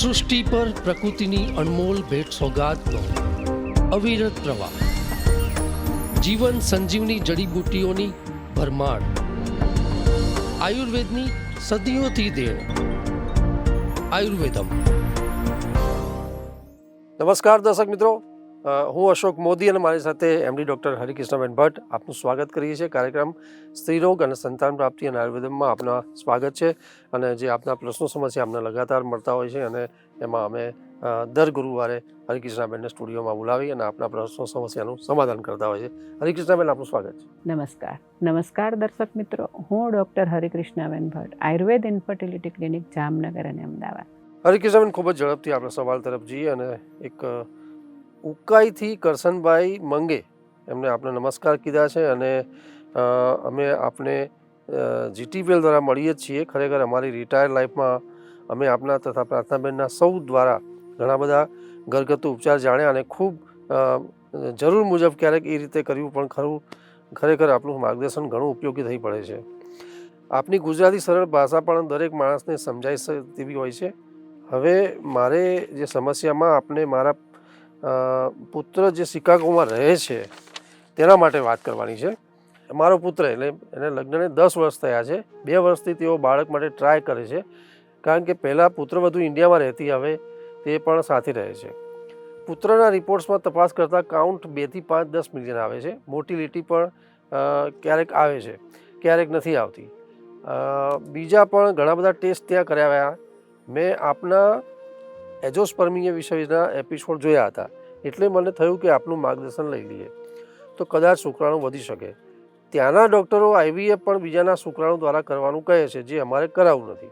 સૃષ્ટિ પર પ્રકૃતિની અનમોલ ભેટ સોગાદનો અવિરત પ્રવાહ. જીવન સંજીવની જડીબુટ્ટીઓની ભરમાર. આયુર્વેદની સદીઓથી દેણ. આયુર્વેદમ. નમસ્કાર દર્શક મિત્રો. હું અશોક મોદી અને મારી સાથે એમડી ડૉક્ટર હરિકૃષ્ણબેન ભટ્ટ આપનું સ્વાગત કરીએ છીએ. કાર્યક્રમ સ્ત્રીરોગ અને સંતાન પ્રાપ્તિ અને આયુર્વેદમાં આપના સ્વાગત છે અને જે આપના પ્રશ્નો સમસ્યા આપને લગાતાર મળતા હોય છે અને એમાં અમે દર ગુરુવારે હરિકૃષ્ણાબેનને સ્ટુડિયોમાં બોલાવી અને આપના પ્રશ્નો સમસ્યાનું સમાધાન કરતા હોય છે. હરિકૃષ્ણાબેન આપનું સ્વાગત છે. નમસ્કાર. નમસ્કાર દર્શક મિત્રો. હું doctor Harikrishnaben Bhatt Ayurveda infertility clinic Jamnagar અને અમદાવાદ. હરિકૃષ્ણબેન ખૂબ જ ઝડપથી આપણે સવાલ તરફ જઈએ અને એક ઉકાઈથી કરશનભાઈ મંગે. એમને આપણે નમસ્કાર કીધા છે અને અમે આપને જીટીપીએલ દ્વારા મળીએ જ છીએ. ખરેખર અમારી રિટાયર લાઈફમાં અમે આપના તથા પ્રાર્થનાબેનના સૌ દ્વારા ઘણા બધા ઘરગથ્થુ ઉપચાર જાણ્યા અને ખૂબ જરૂર મુજબ ક્યારેક એ રીતે કર્યું પણ ખરું, ખરેખર આપણું માર્ગદર્શન ઘણું ઉપયોગી થઈ પડે છે. આપની ગુજરાતી સરળ ભાષા પણ દરેક માણસને સમજાઈ તેવી હોય છે. હવે મારે જે સમસ્યામાં આપને મારા પુત્ર જે શિકાગોમાં રહે છે, તેના માટે વાત કરવાની છે. મારો પુત્ર એટલે એને લગ્નને દસ વર્ષ થયા છે. બે વર્ષથી તેઓ બાળક માટે ટ્રાય કરે છે. કારણ કે પહેલાં પુત્રવધુ ઇન્ડિયામાં રહેતી, હવે તે પણ સાથે રહે છે. પુત્રના રિપોર્ટ્સમાં તપાસ કરતાં કાઉન્ટ બેથી પાંચ દસ મિલિયન આવે છે. મોટિલિટી પણ ક્યારેક આવે છે, ક્યારેક નથી આવતી. બીજા પણ ઘણા બધા ટેસ્ટ ત્યાં કરાવ્યા. મેં આપના એજોસ્પર્મીય વિષયના એપિસોડ જોયા હતા. એટલે મને થયું કે આપનું માર્ગદર્શન લઈ લઈએ. તો કદાચ શુક્રાણુ વધી શકે. ત્યાંના ડૉક્ટરો આઈવીએફ પણ બીજાના શુક્રાણુ દ્વારા કરવાનું કહે છે, જે અમારે કરાવવું નથી.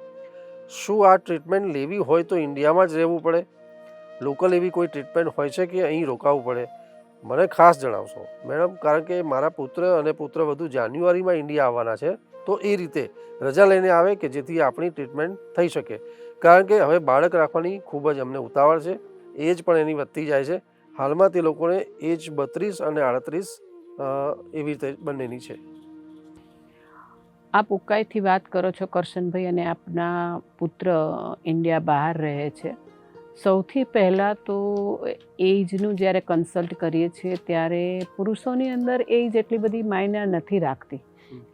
શું આ ટ્રીટમેન્ટ લેવી હોય તો ઇન્ડિયામાં જ રહેવું પડે? લોકલ એવી કોઈ ટ્રીટમેન્ટ હોય છે કે અહીં રોકાવું પડે? મને ખાસ જણાવશો. મેડમ, કારણ કે મારા પુત્ર અને પુત્ર વધુ જાન્યુઆરીમાં ઇન્ડિયા આવવાના છે, તો એ રીતે રજા લઈને આવે કે જેથી આપણી ટ્રીટમેન્ટ થઈ શકે. કારણ કે હવે બાળક રાખવાની ખૂબ જ અમને ઉતાવળ છે એજ પણ એની વધતી જાય છે. હાલમાં તે લોકોને એજ બત્રીસ અને આડત્રીસ એવી રીતે બંનેની છે. આપ ઉકાઈથી વાત કરો છો, કરશનભાઈ અને આપના પુત્ર ઇન્ડિયા બહાર રહે છે. સૌથી પહેલાં તો એજનું જ્યારે કન્સલ્ટ કરીએ છીએ ત્યારે પુરુષોની અંદર એજ એટલી બધી માયના નથી રાખતી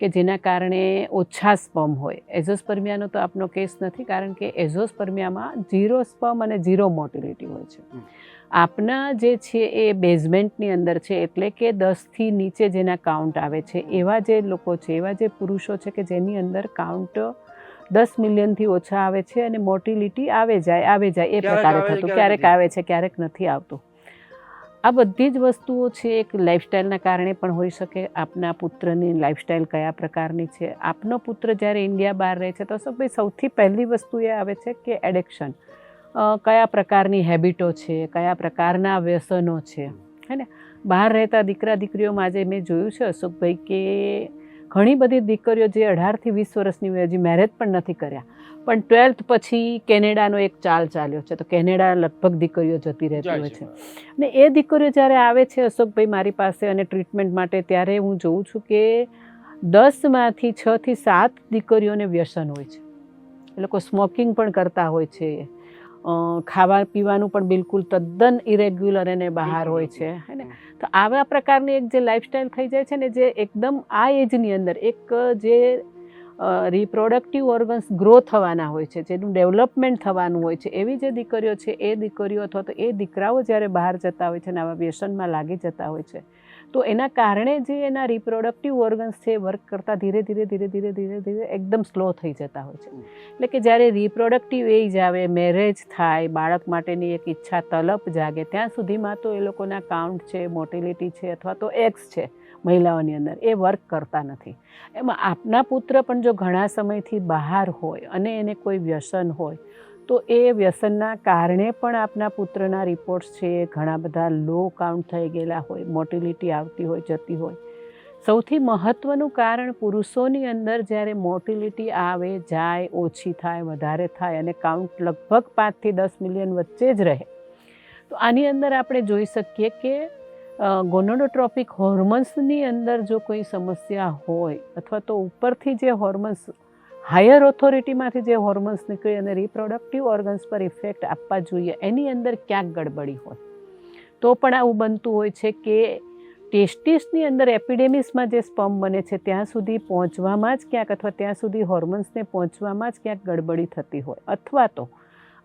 કે જેના કારણે ઓછા સ્પમ હોય. એઝોસ્પર્મિયાનો તો આપનો કેસ નથી કારણ કે એઝોસ્પર્મિયામાં ઝીરો સ્પમ અને ઝીરો મોટિલિટી હોય છે. આપના જે છે એ બેઝમેન્ટની અંદર છે એટલે કે દસથી નીચે જેના કાઉન્ટ આવે છે એવા જે લોકો છે એવા જે પુરુષો છે કે જેની અંદર કાઉન્ટ દસ મિલિયનથી ઓછા આવે છે અને મોર્ટિલિટી આવે જાય આવે જાય એ પ્રકારે થતું. ક્યારેક ક્યારેક આવે છે ક્યારેક નથી આવતું. આ બધી જ વસ્તુઓ છે એક લાઇફસ્ટાઈલના કારણે પણ હોઈ શકે. આપના પુત્રની લાઇફસ્ટાઈલ કયા પ્રકારની છે? આપનો પુત્ર જ્યારે ઇન્ડિયા બહાર રહે છે તો ભાઈ સૌથી પહેલી વસ્તુ એ આવે છે કે એડિક્શન કયા પ્રકારની હેબિટો છે કયા પ્રકારના વ્યસનો છે? હે ને? બહાર રહેતા દીકરા દીકરીઓમાં આજે મેં જોયું છે અશોકભાઈ કે ઘણી બધી દીકરીઓ જે અઢારથી વીસ વર્ષની હોય હજી મેરેજ પણ નથી કર્યા. પણ ટ્વેલ્થ પછી કેનેડાનો એક ચાલ ચાલ્યો છે. તો કેનેડા લગભગ દીકરીઓ જતી રહેતી હોય છે. ને એ દીકરીઓ જ્યારે આવે છે અશોકભાઈ મારી પાસે અને ટ્રીટમેન્ટ માટે ત્યારે હું જોઉં છું કે દસમાંથી છથી સાત દીકરીઓને વ્યસન હોય છે. એ લોકો સ્મોકિંગ પણ કરતા હોય છે. ખાવા પીવાનું પણ બિલકુલ તદ્દન ઇરેગ્યુલર એને બહાર હોય છે હે ને? તો આવા પ્રકારની એક જે લાઈફસ્ટાઈલ થઈ જાય છે ને જે એકદમ આ એજની અંદર એક જે રિપ્રોડક્ટિવ ઓર્ગન્સ ગ્રો થવાના હોય છે જેનું ડેવલપમેન્ટ થવાનું હોય છે એવી જે દીકરીઓ છે એ દીકરીઓ અથવા તો એ દીકરાઓ જ્યારે બહાર જતા હોય છે ને આવા વ્યસનમાં લાગી જતા હોય છે તો એના કારણે જે એના રિપ્રોડક્ટિવ ઓર્ગન્સ છે વર્ક કરતાં ધીરે ધીરે ધીરે ધીરે ધીરે ધીરે એકદમ સ્લો થઈ જતા હોય છે. એટલે કે જ્યારે રિપ્રોડક્ટિવ એજ આવે મેરેજ થાય, બાળક માટેની એક ઈચ્છા તલપ જાગે, ત્યાં સુધીમાં તો એ લોકોના કાઉન્ટ છે મોટિલિટી છે અથવા તો એક્સ છે મહિલાઓની અંદર, એ વર્ક કરતા નથી. એમાં આપના પુત્ર પણ જો ઘણા સમયથી બહાર હોય અને એને કોઈ વ્યસન હોય તો એ વ્યસનના કારણે પણ આપના પુત્રના રિપોર્ટ્સ છે એ ઘણા બધા લો કાઉન્ટ થઈ ગયેલા હોય મોટિલિટી આવતી હોય, જતી હોય. સૌથી મહત્ત્વનું કારણ પુરુષોની અંદર જ્યારે મોટિલિટી આવે, જાય, ઓછી થાય, વધારે થાય અને કાઉન્ટ લગભગ પાંચથી દસ મિલિયન વચ્ચે જ રહે. તો આની અંદર આપણે જોઈ શકીએ કે ગોનોડોટ્રોપિક હોર્મોન્સની અંદર જો કોઈ સમસ્યા હોય અથવા તો ઉપરથી જે હોર્મોન્સ હાયર ઓથોરિટીમાંથી જે હોર્મોન્સ નીકળી અને રિપ્રોડક્ટિવ ઓર્ગન્સ પર ઇફેક્ટ આપવા જોઈએ, એની અંદર ક્યાંક ગડબડી હોય. તો પણ આવું બનતું હોય છે કે ટેસ્ટિસની અંદર એપિડેમિસમાં જે સ્પમ બને છે, ત્યાં સુધી પહોંચવામાં જ ક્યાંક અથવા ત્યાં સુધી હોર્મોન્સને પહોંચવામાં જ ક્યાંક ગડબડી થતી હોય. અથવા તો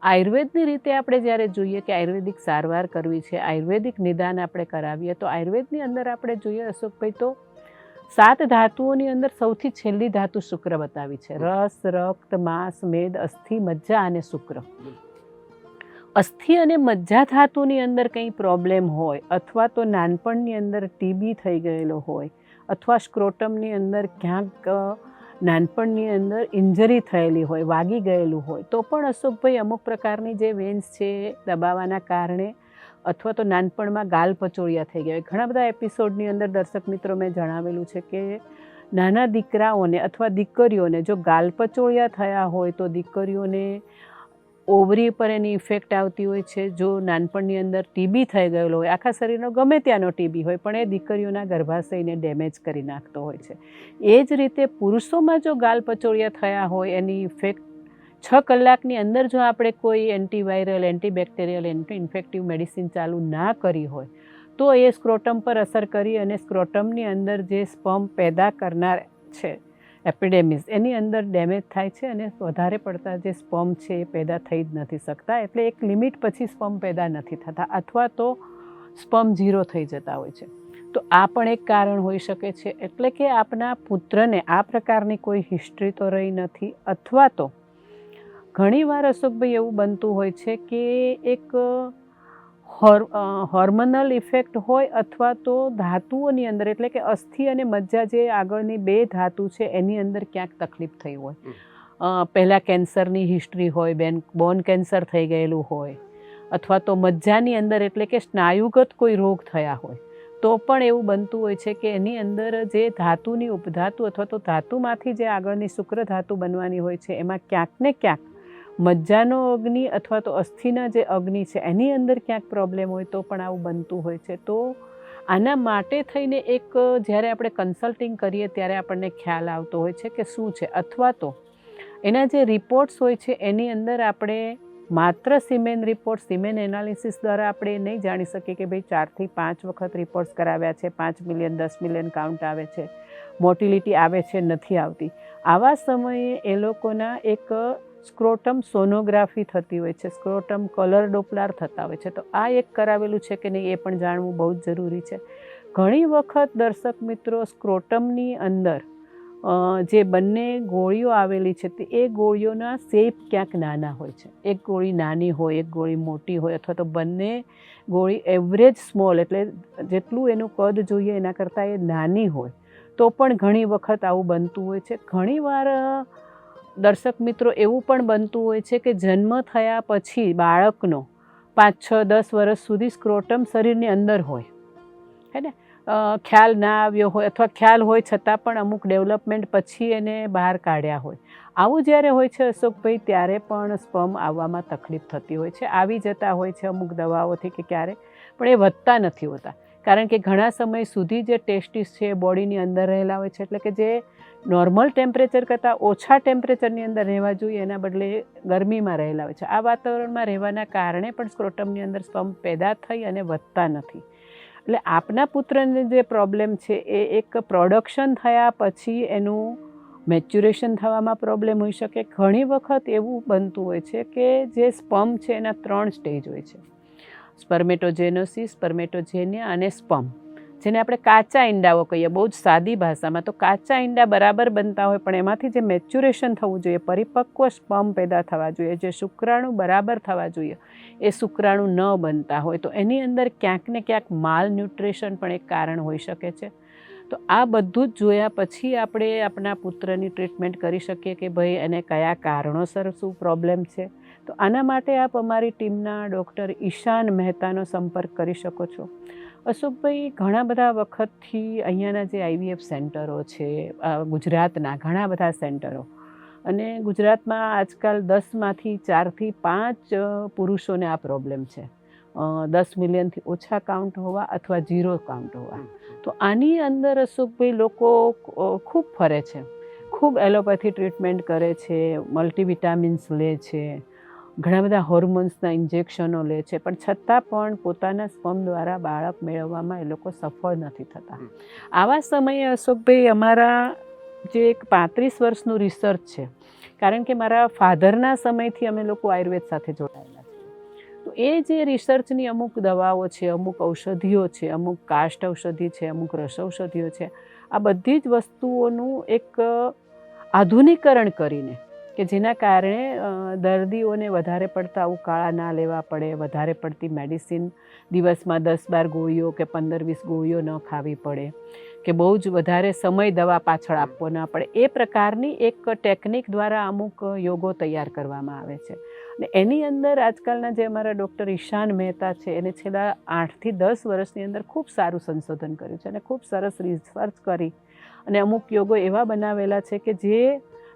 આયુર્વેદની રીતે આપણે જ્યારે જોઈએ કે આયુર્વેદિક સારવાર કરવી છે, આયુર્વેદિક નિદાન આપણે કરાવીએ, તો આયુર્વેદની અંદર આપણે જોઈએ અશોકભાઈ, તો સાત ધાતુઓની અંદર સૌથી છેલ્લી ધાતુ શુક્ર બતાવી છે. રસ રક્ત માંસ મેદ અસ્થિ મજ્જા અને શુક્ર. અસ્થિ અને મજ્જા ધાતુની અંદર કંઈ પ્રોબ્લેમ હોય અથવા તો નાનપણની અંદર ટીબી થઈ ગયેલો હોય અથવા સ્ક્રોટમની અંદર ક્યાંક નાનપણની અંદર ઇન્જરી થયેલી હોય વાગી ગયેલું હોય તો પણ અશોકભાઈ અમુક પ્રકારની જે વેન્સ છે દબાવાના કારણે અથવા તો નાનપણમાં ગાલ પચોળિયા થઈ ગયા ઘણા બધા એપિસોડની અંદર દર્શક મિત્રો મેં જણાવેલું છે કે નાના દીકરાઓને અથવા દીકરીઓને જો ગાલ પચોળિયા થયા હોય તો દીકરીઓને ઓવરી પર એની ઇફેક્ટ આવતી હોય છે. જો નાનપણની અંદર ટીબી થઈ ગયેલો હોય, આખા શરીરનો ગમે ત્યાંનો ટીબી હોય, પણ એ દીકરીઓના ગર્ભાશયને ડેમેજ કરી નાખતો હોય છે. એ જ રીતે પુરુષોમાં જો ગાલ પચોળિયા થયા હોય, એની ઇફેક્ટ છ કલાકની અંદર જો આપણે કોઈ antiviral antibacterial anti infective medicine ચાલુ ના કરી હોય, તો એ સ્ક્રોટમ પર અસર કરી અને સ્ક્રોટમની અંદર જે સ્પમ પેદા કરનાર છે એપિડેમિસ એની અંદર ડેમેજ થાય છે અને વધારે પડતા જે સ્પમ છે એ પેદા થઈ જ નથી શકતા. એટલે એક લિમિટ પછી સ્પમ પેદા નથી થતા અથવા તો સ્પમ ઝીરો થઈ જતા હોય છે. તો આ પણ એક કારણ હોઈ શકે છે. એટલે કે આપના પુત્રને આ પ્રકારની કોઈ હિસ્ટ્રી તો રહી નથી અથવા તો ઘણીવાર અશોકભાઈ એવું બનતું હોય છે કે એક હોર હોર્મોનલ ઇફેક્ટ હોય અથવા તો ધાતુઓની અંદર એટલે કે અસ્થિ અને મજ્જા જે આગળની બે ધાતુ છે એની અંદર ક્યાંક તકલીફ થઈ હોય. પહેલાં કેન્સરની હિસ્ટ્રી હોય બેન બોન કેન્સર થઈ ગયેલું હોય અથવા તો મજ્જાની અંદર એટલે કે સ્નાયુગત કોઈ રોગ થયા હોય તો પણ એવું બનતું હોય છે કે એની અંદર જે ધાતુની ઉપધાતુ અથવા તો ધાતુમાંથી જે આગળની શુક્ર ધાતુ બનવાની હોય છે એમાં ક્યાંક ને ક્યાંક મજ્જાનો અગ્નિ અથવા તો અસ્થિના જે અગ્નિ છે, એની અંદર ક્યાંક પ્રોબ્લેમ હોય તો પણ આવું બનતું હોય છે. તો આના માટે થઈને એક, જ્યારે આપણે કન્સલ્ટિંગ કરીએ ત્યારે આપણને ખ્યાલ આવતો હોય છે કે શું છે? અથવા તો એના જે રિપોર્ટ્સ હોય છે, એની અંદર આપણે માત્ર સિમેન રિપોર્ટ સિમેન એનાલિસિસ દ્વારા આપણે નહીં જાણી શકીએ કે ભાઈ ચારથી પાંચ વખત રિપોર્ટ્સ કરાવ્યા છે, પાંચ મિલિયન દસ મિલિયન કાઉન્ટ આવે છે મોટિલિટી આવે છે, નથી આવતી. આવા સમયે એ લોકોના એક સ્ક્રોટમ સોનોગ્રાફી થતી હોય છે, સ્ક્રોટમ કલર ડોપલાર થતા હોય છે. તો આ એક કરાવેલું છે કે નહીં એ પણ જાણવું બહુ જ જરૂરી છે. ઘણી વખત દર્શક મિત્રો સ્ક્રોટમની અંદર જે બંને ગોળીઓ આવેલી છે તે એ ગોળીઓના શેપ ક્યાંક નાના હોય છે. એક ગોળી નાની હોય, એક ગોળી મોટી હોય અથવા તો બંને ગોળી એવરેજ સ્મોલ એટલે જેટલું એનું કદ જોઈએ એના કરતાં એ નાની હોય, તો પણ ઘણી વખત આવું બનતું હોય છે. ઘણીવાર દર્શક મિત્રો, એવું પણ બનતું હોય છે કે જન્મ થયા પછી બાળકનો પાંચ, છ, દસ વર્ષ સુધી સ્ક્રોટમ શરીરની અંદર હોય. હે ને? ખ્યાલ ના આવ્યો હોય અથવા ખ્યાલ હોય છતાં પણ અમુક ડેવલપમેન્ટ પછી એને બહાર કાઢ્યા હોય. આવું જ્યારે હોય છે અશોકભાઈ, ત્યારે પણ સ્પમ આવવામાં તકલીફ થતી હોય છે. આવી જતા હોય છે અમુક દવાઓથી કે ક્યારે, પણ એ વધતા નથી હોતા. કારણ કે ઘણા સમય સુધી જે ટેસ્ટિસ છે એ બોડીની અંદર રહેલા હોય છે. એટલે કે જે નોર્મલ ટેમ્પરેચર કરતાં ઓછા ટેમ્પરેચરની અંદર રહેવા જોઈએ, એના બદલે ગરમીમાં રહેલા હોય છે. આ વાતાવરણમાં રહેવાના કારણે પણ સ્ક્રોટમની અંદર સ્પમ પેદા થઈ અને વધતા નથી. એટલે આપના પુત્રને જે પ્રોબ્લેમ છે, એ એક પ્રોડક્શન થયા પછી એનું મેચ્યુરેશન થવામાં પ્રોબ્લેમ હોઈ શકે. ઘણી વખત એવું બનતું હોય છે કે જે સ્પમ છે એના ત્રણ સ્ટેજ હોય છે. સ્પર્મેટોજેનોસિસ, સ્પર્મેટોજેનિયા અને સ્પમ જેને આપણે કાચા ઈંડાઓ કહીએ, બહુ જ સાદી ભાષામાં તો કાચા ઈંડા બરાબર બનતા હોય, પણ એમાંથી જે મેચ્યુરેશન થવું જોઈએ, પરિપક્વ સ્પમ પેદા થવા જોઈએ, જે શુક્રાણુ બરાબર થવા જોઈએ, એ શુક્રાણુ ન બનતા હોય, તો એની અંદર ક્યાંક ને ક્યાંક માલ ન્યુટ્રિશન પણ એક કારણ હોઈ શકે છે. તો આ બધું જ જોયા પછી આપણે આપણા પુત્રની ટ્રીટમેન્ટ કરી શકીએ કે ભાઈ એને કયા કારણોસર શું પ્રોબ્લેમ છે. તો આના માટે આપ અમારી ટીમના ડૉક્ટર ઈશાન મહેતાનો સંપર્ક કરી શકો છો. અશોકભાઈ, ઘણા બધા વખતથી અહીંયાના જે આઈવીએફ સેન્ટરો છે ગુજરાતના ઘણા બધા સેન્ટરો અને ગુજરાતમાં આજકાલ દસમાંથી ચારથી પાંચ પુરુષોને આ પ્રોબ્લેમ છે. દસ મિલિયનથી ઓછા કાઉન્ટ હોવા અથવા ઝીરો કાઉન્ટ હોવા. તો આની અંદર અશોકભાઈ લોકો ખૂબ ફરે છે. ખૂબ એલોપેથી ટ્રીટમેન્ટ કરે છે, મલ્ટીવિટામિન્સ લે છે. ઘણા બધા હોર્મોન્સના ઇન્જેક્શનો લે છે પણ છતાં પણ પોતાના સ્પમ દ્વારા બાળક મેળવવામાં એ લોકો સફળ નથી થતા. આવા સમયે અશોકભાઈ અમારા જે એક પાંત્રીસ વર્ષનું રિસર્ચ છે કારણ કે મારા ફાધરના સમયથી અમે લોકો આયુર્વેદ સાથે જોડાયેલા છીએ. તો એ જે રિસર્ચની અમુક દવાઓ છે અમુક ઔષધિઓ છે અમુક કાષ્ટ ઔષધિ છે અમુક રસ ઔષધિઓ છે આ બધી જ વસ્તુઓનું એક આધુનિકરણ કરીને કે જેના કારણે દર્દીઓને વધારે પડતા ઉકાળા ના લેવા પડે, વધારે પડતી મેડિસિન દિવસમાં દસ બાર ગોળીઓ કે પંદર વીસ ગોળીઓ ન ખાવી પડે, કે બહુ જ વધારે સમય દવા પાછળ આપવો ના પડે. એ પ્રકારની એક ટેકનિક દ્વારા અમુક યોગો તૈયાર કરવામાં આવે છે. અને એની અંદર આજકાલના જે અમારા ડૉક્ટર ઈશાન મહેતા છે, એને છેલ્લા આઠથી દસ વર્ષની અંદર ખૂબ સારું સંશોધન કર્યું છે અને ખૂબ સરસ રિસર્ચ કરી અને અમુક યોગો એવા બનાવેલા છે કે જે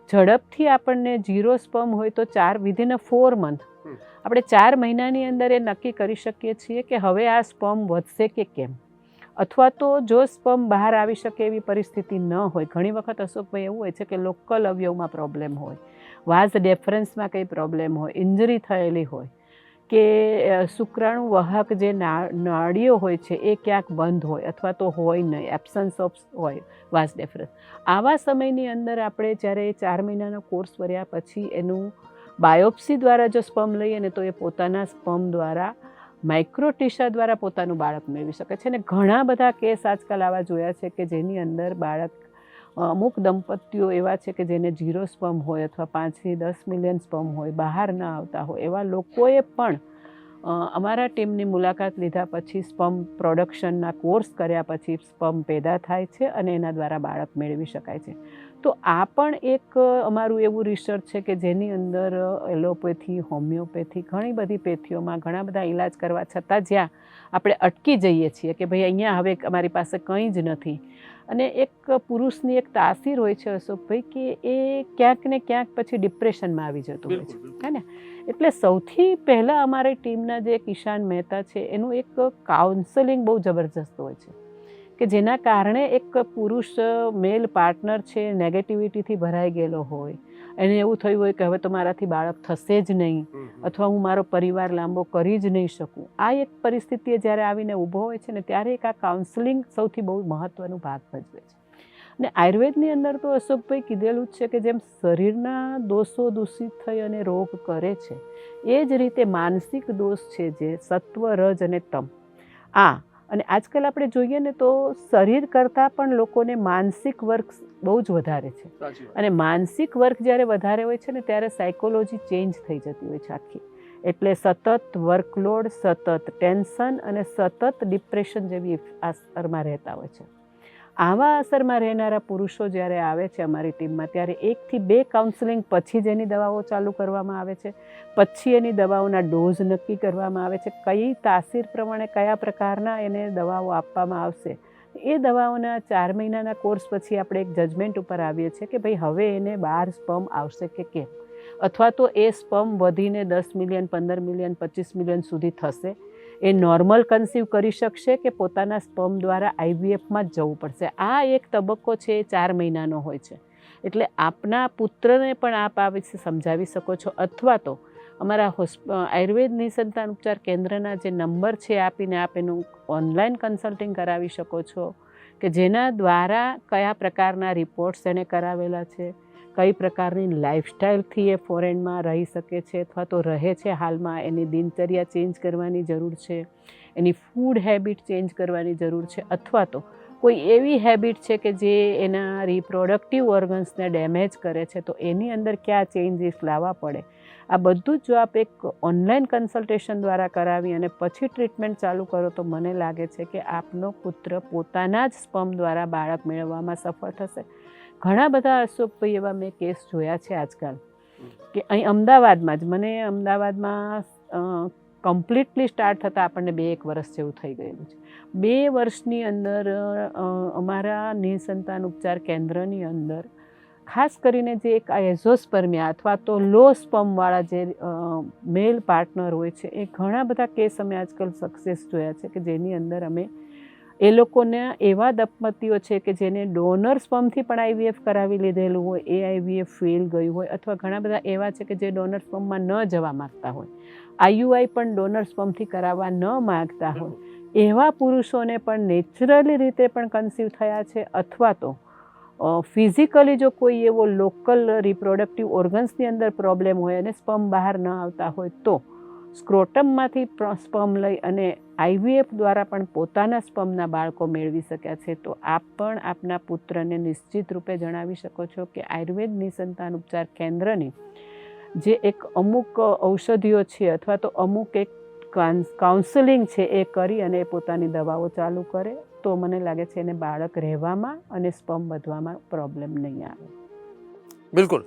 ઝડપથી આપણને ઝીરો સ્પમ હોય તો ચાર વિધિન અ ફોર મંથ આપણે ચાર મહિનાની અંદર એ નક્કી કરી શકીએ છીએ કે હવે આ સ્પમ વધશે કે કેમ? અથવા તો જો સ્પમ બહાર આવી શકે એવી પરિસ્થિતિ ન હોય ઘણી વખત અશોકભાઈ એવું હોય છે કે લોકલ અવયવમાં પ્રોબ્લેમ હોય વાઝ ડેફરન્સમાં કંઈ પ્રોબ્લેમ હોય ઇન્જરી થયેલી હોય કે શુક્રાણુ વાહક જે ના- નાડીઓ હોય છે, એ ક્યાંક બંધ હોય અથવા તો હોય નહીં એબ્સન્સ ઓફ હોય, વાસ ડેફરન્સ આવા સમયની અંદર આપણે જ્યારે ચાર મહિનાનો કોર્સ કર્યા પછી એનું બાયોપ્સી દ્વારા જો સ્પમ લઈએ ને તો એ પોતાના સ્પમ દ્વારા માઇક્રોટીશા દ્વારા પોતાનું બાળક મેળવી શકે છે. અને ઘણા બધા કેસ આજકાલ આવા જોયા છે કે જેની અંદર બાળક અમુક દંપતીઓ એવા છે કે જેને ઝીરો સ્પમ હોય અથવા પાંચથી દસ મિલિયન સ્પમ હોય, બહાર ન આવતા હોય, એવા લોકોએ પણ અમારા ટીમની મુલાકાત લીધા પછી સ્પમ પ્રોડક્શનના કોર્સ કર્યા પછી સ્પમ પેદા થાય છે અને એના દ્વારા બાળક મેળવી શકાય છે. તો આ પણ એક અમારું એવું રિસર્ચ છે કે જેની અંદર એલોપેથી, હોમિયોપેથી, ઘણી બધી પેથીઓમાં ઘણા બધા ઈલાજ કરવા છતાં જ્યાં આપણે અટકી જઈએ છીએ કે ભાઈ અહીંયા હવે અમારી પાસે કંઈ જ નથી. અને એક પુરુષની એક તાસીર હોય છે અશોકભાઈ કે એ ક્યાંક ને ક્યાંક પછી ડિપ્રેશનમાં આવી જતું હોય છે હે ને? એટલે સૌથી પહેલાં અમારી ટીમના જે કિશાન મહેતા છે એનું એક કાઉન્સેલિંગ બહુ જબરજસ્ત હોય છે. કે જેના કારણે એક પુરુષ મેલ પાર્ટનર છે નેગેટિવિટીથી ભરાઈ ગયેલો હોય. એને એવું થયું હોય કે હવે તો મારાથી બાળક થશે જ નહીં અથવા હું મારો પરિવાર લાંબો કરી જ નહીં શકું. આ એક પરિસ્થિતિએ જ્યારે આવીને ઊભો હોય છે ને ત્યારે એક આ કાઉન્સલિંગ સૌથી બહુ મહત્ત્વનું ભાગ ભજવે છે. અને આયુર્વેદની અંદર તો અશોકભાઈ કીધેલું જ છે કે જેમ શરીરના દોષો દૂષિત થઈ અને રોગ કરે છે એ જ રીતે માનસિક દોષ છે જે સત્વ રજ અને તમ. આ અને આજકાલ આપણે જોઈએ ને તો શરીર કરતાં પણ લોકોને માનસિક વર્ક બહુ જ વધારે છે. અને માનસિક વર્ક જ્યારે વધારે હોય છે ને ત્યારે સાયકોલોજી ચેન્જ થઈ જતી હોય છે આખી. એટલે સતત વર્કલોડ સતત ટેન્શન અને સતત ડિપ્રેશન જેવી અસરમાં રહેતા હોય છે. આવા અસરમાં રહેનારા પુરુષો જ્યારે આવે છે અમારી ટીમમાં, ત્યારે એકથી બે કાઉન્સેલિંગ પછી જ એની દવાઓ ચાલુ કરવામાં આવે છે, પછી એની દવાઓના ડોઝ નક્કી કરવામાં આવે છે, કઈ તાસીર પ્રમાણે કયા પ્રકારના એને દવાઓ આપવામાં આવશે. એ દવાઓના ચાર મહિનાના કોર્સ પછી આપણે એક જજમેન્ટ ઉપર આવીએ છીએ કે ભાઈ હવે એને બાર સ્પમ આવશે કે કેમ? અથવા તો એ સ્પમ વધીને દસ મિલિયન પંદર મિલિયન પચીસ મિલિયન સુધી થશે. એ નોર્મલ કન્સીવ કરી શકશે કે પોતાના સ્પમ દ્વારા આઈવીએફમાં જ જવું પડશે. આ એક તબક્કો છે, એ ચાર મહિનાનો હોય છે. એટલે આપના પુત્રને પણ આપ આ વિશે સમજાવી શકો છો. અથવા તો અમારા હોસ્પ આયુર્વેદ નિસંતાન ઉપચાર કેન્દ્રના જે નંબર છે આપીને આપ એનું ઓનલાઈન કન્સલ્ટિંગ કરાવી શકો છો કે જેના દ્વારા કયા પ્રકારના રિપોર્ટ્સ એણે કરાવેલા છે. કઈ પ્રકારની લાઈફસ્ટાઈલથી એ ફોરેનમાં રહી શકે છે અથવા તો રહે છે હાલમાં? એની દિનચર્યા ચેન્જ કરવાની જરૂર છે? એની ફૂડ હેબિટ ચેન્જ કરવાની જરૂર છે? અથવા તો કોઈ એવી હેબિટ છે કે જે એના રિપ્રોડક્ટિવ ઓર્ગન્સને ડેમેજ કરે છે? તો એની અંદર ક્યાં ચેન્જીસ લાવવા પડે? આ બધું જ જો આપ એક ઓનલાઈન કન્સલ્ટેશન દ્વારા કરાવી અને પછી ટ્રીટમેન્ટ ચાલુ કરો, તો મને લાગે છે કે આપનો પુત્ર પોતાના જ સ્પમ દ્વારા બાળક મેળવવામાં સફળ થશે. ઘણા બધા અશોકભાઈ એવા મેં કેસ જોયા છે આજકાલ કે અહીં અમદાવાદમાં જ. મને અમદાવાદમાં કમ્પ્લીટલી સ્ટાર્ટ થતાં આપણને બે એક વર્ષ જેવું થઈ ગયેલું છે. બે વર્ષની અંદર અમારા નિસંતાન ઉપચાર કેન્દ્રની અંદર ખાસ કરીને જે એક એઝોસ્પર્મિયા અથવા તો લો સ્પમવાળા જે મેલ પાર્ટનર હોય છે, એ ઘણા બધા કેસ અમે આજકાલ સક્સેસ જોયા છે કે જેની અંદર અમે એ લોકોને એવા દંપતીઓ છે કે જેને ડોનર સ્પમથી પણ આઈવીએફ કરાવી લીધેલું હોય એ આઈવીએફ ફેલ ગયું હોય અથવા ઘણા બધા એવા છે કે જે ડોનર સ્પમમાં ન જવા માગતા હોય. આઈયુઆઈ પણ ડોનર સ્પમથી કરાવવા ન માગતા હોય. એવા પુરુષોને પણ નેચરલી રીતે પણ કન્સીવ થયા છે અથવા તો ફિઝિકલી જો કોઈ એવો લોકલ રિપ્રોડક્ટિવ ઓર્ગન્સની અંદર પ્રોબ્લેમ હોય અને સ્પમ બહાર ન આવતા હોય તો સ્ક્રોટમમાંથી સ્પમ લઈ અને આઈવીએફ દ્વારા પણ પોતાના સ્પમના બાળકો મેળવી શક્યા છે. તો આપ પણ આપના પુત્રને નિશ્ચિત રૂપે જણાવી શકો છો કે આયુર્વેદ નિસંતાન ઉપચાર કેન્દ્રની જે એક અમુક ઔષધિઓ છે અથવા તો અમુક એક કાઉન્સેલિંગ છે એ કરી અને એ પોતાની દવાઓ ચાલુ કરે, તો મને લાગે છે એને બાળક રહેવામાં અને સ્પમ વધવામાં પ્રોબ્લેમ નહીં આવે. બિલકુલ.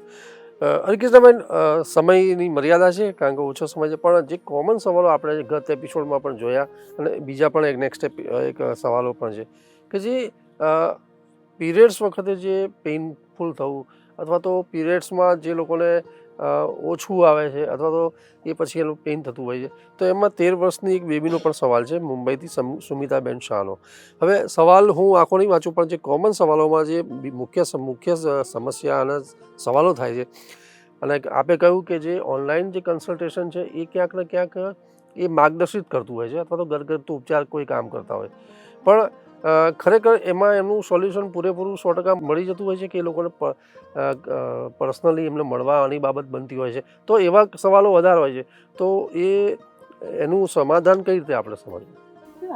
હરિકૃષ્ણબેન સમયની મર્યાદા છે કારણ કે ઓછો સમય છે, પણ જે કોમન સવાલો આપણે ગત એપિસોડમાં પણ જોયા અને બીજા પણ એક નેક્સ્ટ એક સવાલો પણ છે કે જે પીરિયડ્સ વખતે જે પેઇનફુલ થવું અથવા તો પીરિયડ્સમાં જે લોકોને ઓછું આવે છે અથવા તો એ પછી એનું પેઇન થતું હોય છે. તો એમાં તેર વર્ષની એક બેબીનો પણ સવાલ છે, મુંબઈથી સમ- સુમિતાબેન શાહનો. હવે સવાલ હું આખો નહીં વાંચું, પણ જે કોમન સવાલોમાં જે મુખ્ય મુખ્ય સમસ્યા અને સવાલો થાય છે. અને આપે કહ્યું કે જે ઓનલાઈન જે કન્સલ્ટેશન છે, એ ક્યાંક ને ક્યાંક એ માર્ગદર્શિત કરતું હોય છે અથવા તો ઘરગથ્થુ ઉપચાર કોઈ કામ કરતા હોય. પણ ખરેખર એમાં એમનું સોલ્યુશન પૂરેપૂરું સો ટકા મળી જતું હોય છે કે એ લોકોને પર્સનલી એમને મળવાની બાબત બનતી હોય છે? તો એવા સવાલો વધારે હોય છે. તો એ એનું સમાધાન કઈ રીતે આપણે સમજવું?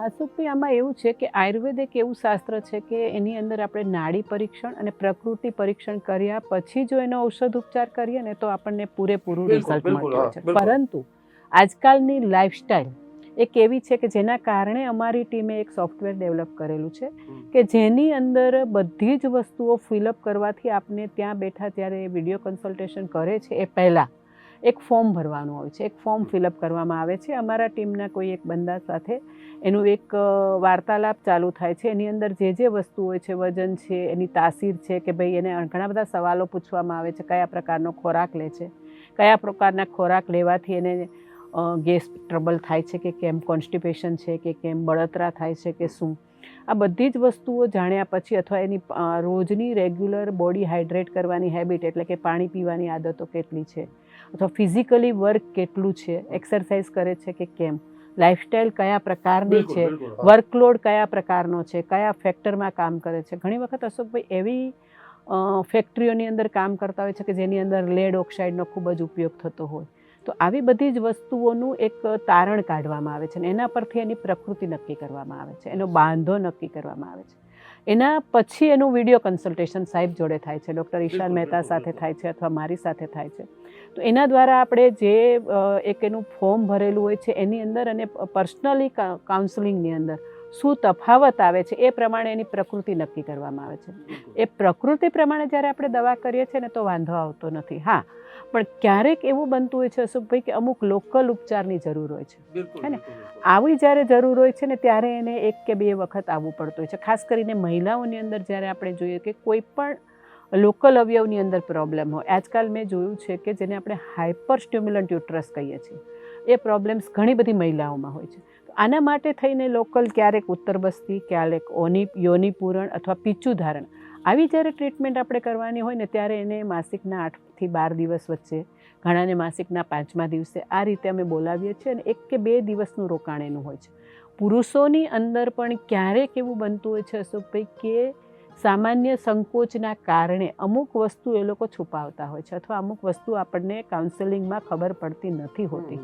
અશોકભાઈ આમાં એવું છે કે આયુર્વેદ એક એવું શાસ્ત્ર છે કે એની અંદર આપણે નાડી પરીક્ષણ અને પ્રકૃતિ પરીક્ષણ કર્યા પછી જો એનો ઔષધ ઉપચાર કરીએ ને તો આપણને પૂરેપૂરું રિઝલ્ટ હા, છે. પરંતુ આજકાલની લાઈફસ્ટાઈલ એક એવી છે કે જેના કારણે અમારી ટીમે એક સોફ્ટવેર ડેવલપ કરેલું છે કે જેની અંદર બધી જ વસ્તુઓ ફિલઅપ કરવાથી આપને ત્યાં બેઠા ત્યારે વીડિયો કન્સલ્ટેશન કરે છે એ પહેલાં એક ફોર્મ ભરવાનું હોય છે એક ફોર્મ ફિલઅપ કરવામાં આવે છે. અમારા ટીમના કોઈ એક બંદા સાથે એનું એક વાર્તાલાપ ચાલુ થાય છે. એની અંદર જે જે વસ્તુ હોય છે વજન છે એની તાસીર છે કે ભાઈ એને ઘણા બધા સવાલો પૂછવામાં આવે છે કયા પ્રકારનો ખોરાક લે છે કયા પ્રકારના ખોરાક લેવાથી એને ગેસ ટ્રબલ થાય છે કે કેમ કોન્સ્ટિપેશન છે કે કેમ બળતરા થાય છે કે શું? આ બધી જ વસ્તુઓ જાણ્યા પછી અથવા એની રોજની રેગ્યુલર બોડી હાઇડ્રેટ કરવાની હેબિટ એટલે કે પાણી પીવાની આદતો કેટલી છે? અથવા ફિઝિકલી વર્ક કેટલું છે? એક્સરસાઇઝ કરે છે કે કેમ? લાઇફસ્ટાઈલ કયા પ્રકારની છે? વર્કલોડ કયા પ્રકારનો છે? કયા ફેક્ટરમાં કામ કરે છે? ઘણી વખત અશોકભાઈ એવી ફેક્ટરીઓની અંદર કામ કરતા હોય છે કે જેની અંદર લેડ ઓક્સાઇડનો ખૂબ જ ઉપયોગ થતો હોય. તો આવી બધી જ વસ્તુઓનું એક તારણ કાઢવામાં આવે છે અને એના પરથી એની પ્રકૃતિ નક્કી કરવામાં આવે છે એનો બાંધો નક્કી કરવામાં આવે છે. એના પછી એનું વીડિયો કન્સલ્ટેશન સાહેબ જોડે થાય છે ડૉક્ટર ઈશાન મહેતા સાથે થાય છે અથવા મારી સાથે થાય છે. તો એના દ્વારા આપણે જે એક એનું ફોર્મ ભરેલું હોય છે એની અંદર અને પર્સનલી કાઉન્સલિંગની અંદર શું તફાવત આવે છે એ પ્રમાણે એની પ્રકૃતિ નક્કી કરવામાં આવે છે. એ પ્રકૃતિ પ્રમાણે જ્યારે આપણે દવા કરીએ છીએ ને તો વાંધો આવતો નથી. હા પણ ક્યારેક એવું બનતું હોય છે અશોકભાઈ કે અમુક લોકલ ઉપચારની જરૂર હોય છે. હે ને? આવી જ્યારે જરૂર હોય છે ને ત્યારે એને એક કે બે વખત આવવું પડતું હોય છે. ખાસ કરીને મહિલાઓની અંદર જ્યારે આપણે જોઈએ કે કોઈ પણ લોકલ અવયવની અંદર પ્રોબ્લેમ હોય. આજકાલ મેં જોયું છે કે જેને આપણે હાઇપર સ્ટિમ્યુલન્ટ યુટ્રસ કહીએ છીએ. એ પ્રોબ્લેમ્સ ઘણી બધી મહિલાઓમાં હોય છે. આના માટે થઈને લોકલ ક્યારેક ઉત્તર બસ્તી, ક્યારેક ઓની, યોની પૂરણ અથવા પીચું ધારણ. આવી જ્યારે ટ્રીટમેન્ટ આપણે કરવાની હોય ને ત્યારે એને માસિકના આઠથી બાર દિવસ વચ્ચે, ઘણાને માસિકના પાંચમા દિવસે આ રીતે અમે બોલાવીએ છીએ અને એક કે બે દિવસનું રોકાણ એનું હોય છે. પુરુષોની અંદર પણ ક્યારેક એવું બનતું હોય છે અશોકભાઈ, કે સામાન્ય સંકોચના કારણે અમુક વસ્તુ એ લોકો છુપાવતા હોય છે અથવા અમુક વસ્તુ આપણને કાઉન્સેલિંગમાં ખબર પડતી નથી હોતી.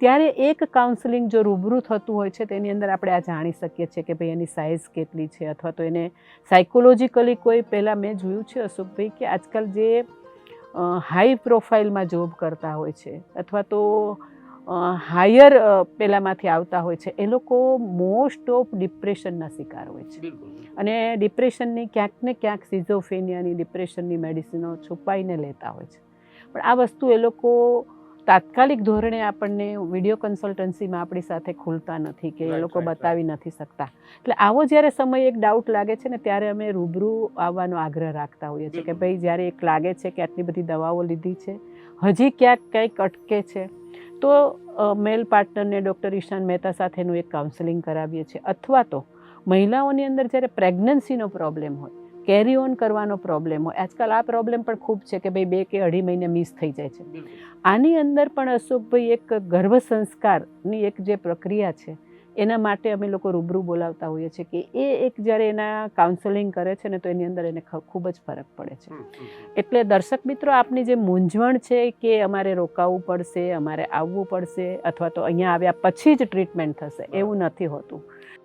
ત્યારે એક કાઉન્સેલિંગ જો રૂબરૂ થતું હોય છે તેની અંદર આપણે આ જાણી શકીએ છીએ કે ભાઈ એની સાઇઝ કેટલી છે અથવા તો એને સાયકોલોજીકલી કોઈ પહેલાં મેં જોયું છે અશોકભાઈ કે આજકાલ જે હાઈ પ્રોફાઇલમાં જોબ કરતા હોય છે અથવા તો હાયર પેલામાંથી આવતા હોય છે એ લોકો મોસ્ટ ઓફ ડિપ્રેશનના શિકાર હોય છે. અને ડિપ્રેશનની ક્યાંક ને ક્યાંક સિઝોફેનિયાની ડિપ્રેશનની મેડિસિનો છુપાઈને લેતા હોય છે. પણ આ વસ્તુ એ લોકો તાત્કાલિક ધોરણે આપણને વીડિયો કન્સલ્ટન્સીમાં આપણી સાથે ખુલતા નથી કે એ લોકો. બતાવી નથી શકતા. એટલે આવો જ્યારે સમય એક ડાઉટ લાગે છે ને ત્યારે અમે રૂબરૂ આવવાનો આગ્રહ રાખતા હોઈએ છીએ કે ભાઈ જ્યારે એક લાગે છે કે આટલી બધી દવાઓ લીધી છે હજી ક્યાંક કંઈક અટકે છે તો મેલ પાર્ટનરને ડૉક્ટર ઈશાન મહેતા સાથેનું એક કાઉન્સેલિંગ કરાવીએ છીએ. અથવા તો મહિલાઓની અંદર જ્યારે પ્રેગ્નન્સીનો પ્રોબ્લેમ હોય કેરી ઓન કરવાનો પ્રોબ્લેમ હોય આજકાલ આ પ્રોબ્લેમ પણ ખૂબ છે કે ભાઈ બે કે અઢી મહિને મિસ થઈ જાય છે. આની અંદર પણ અશોકભાઈ એક ગર્ભ સંસ્કારની એક જે પ્રક્રિયા છે એના માટે અમે લોકો રૂબરૂ બોલાવતા હોઈએ છીએ કે એ એક જ્યારે એના કાઉન્સેલિંગ કરે છે ને તો એની અંદર એને ખૂબ જ ફરક પડે છે. એટલે દર્શક મિત્રો આપની જે મૂંઝવણ છે કે અમારે રોકાવું પડશે અમારે આવવું પડશે અથવા તો અહીંયા આવ્યા પછી જ ટ્રીટમેન્ટ થશે એવું નથી હોતું.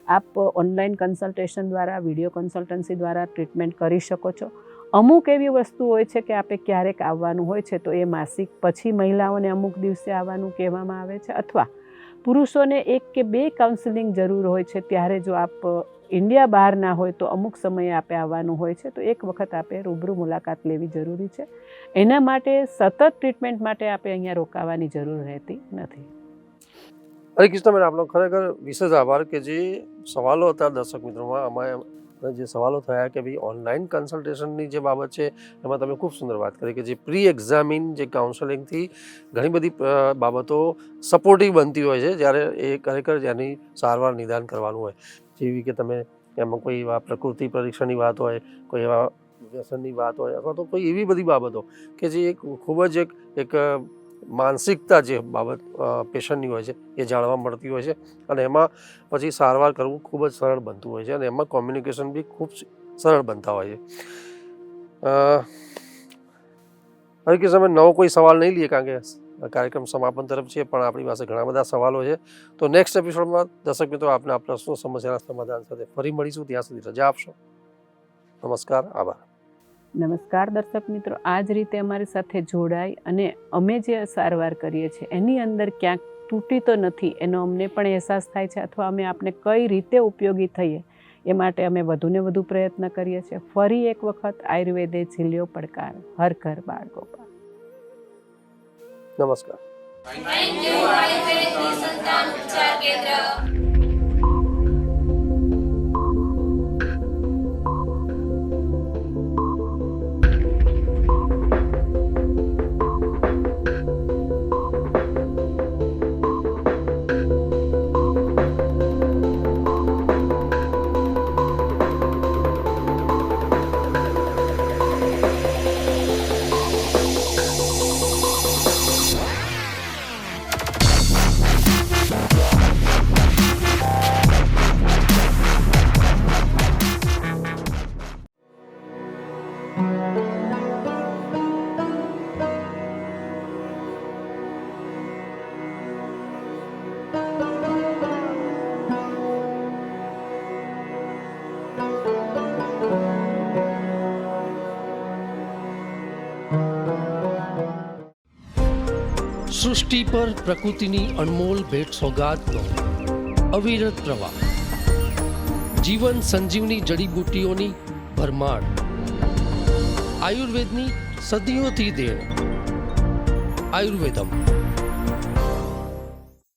આપ ઓનલાઈન કન્સલ્ટેશન દ્વારા વીડિયો કન્સલ્ટન્સી દ્વારા ટ્રીટમેન્ટ કરી શકો છો. અમુક એવી વસ્તુ હોય છે કે આપણે ક્યારેક આવવાનું હોય છે તો એ માસિક પછી મહિલાઓને અમુક દિવસે આવવાનું કહેવામાં આવે છે અથવા પુરુષોને એક કે બે કાઉન્સિલિંગ જરૂર હોય છે, ત્યારે જો આપ ઇન્ડિયા બહાર ના હોય તો અમુક સમયે આપે આવવાનું હોય છે, તો એક વખત આપે રૂબરૂ મુલાકાત લેવી જરૂરી છે. એના માટે સતત ટ્રીટમેન્ટ માટે આપણે અહીંયા રોકાવાની જરૂર રહેતી નથી. હરે મેડમ, આપનો ખરેખર વિશેષ આભાર કે જે સવાલો હતા દર્શક મિત્રોમાં, અમારે જે સવાલો થયા કે ભાઈ ઓનલાઈન કન્સલ્ટેશનની જે બાબત છે, એમાં તમે ખૂબ સુંદર વાત કરી કે જે પ્રી એક્ઝામિન જે કાઉન્સેલિંગથી ઘણી બધી બાબતો સપોર્ટિવ બનતી હોય છે, જ્યારે એ ખરેખર જેની સારવાર નિદાન કરવાનું હોય. જેવી કે તમે એમાં કોઈ એવા પ્રકૃતિ પરીક્ષણની વાત હોય, કોઈ એવા વ્યસનની વાત હોય, અથવા તો કોઈ એવી બધી બાબતો કે જે એક ખૂબ જ એક એક માનસિકતા જે બાબત પેશન્ટની હોય છે એ જાણવા મળતી હોય છે અને એમાં પછી સારવાર કરવું ખૂબ જ સરળ બનતું હોય છે અને એમાં કોમ્યુનિકેશન બી ખૂબ સરળ બનતા હોય છે. અ, હરે અમે નવો કોઈ સવાલ નહીં લઈએ કારણ કે કાર્યક્રમ સમાપન તરફ છે પણ આપણી પાસે ઘણા બધા સવાલો છે. તો નેક્સ્ટ એપિસોડમાં દર્શક મિત્રો આપના પ્રશ્નો સમસ્યાના સમાધાન સાથે ફરી મળીશું. ત્યાં સુધી રજા આપશો. નમસ્કાર આભાર. નમસ્કાર દર્શક મિત્રો આ જ રીતે અમારી સાથે જોડાય અને અમે જે સારવાર કરીએ છીએ એની અંદર ક્યાંક તૂટી તો નથી એનો અમને પણ અહેસાસ થાય છે અથવા અમે આપને કઈ રીતે ઉપયોગી થઈએ એ માટે અમે વધુને વધુ પ્રયત્ન કરીએ છીએ. ફરી એક વખત આયુર્વેદે ઝીલ્યો પડકાર હર ઘર બાળ ગોપાલ. નમસ્કાર. સૃષ્ટિ પર પ્રકૃતિની અનમોલ ભેટ સોગાદનો અવિરત પ્રવાહ. જીવન સંજીવની જડીબુટ્ટીઓની ભરમાર. આયુર્વેદની સદીઓથી દેણ. આયુર્વેદમ.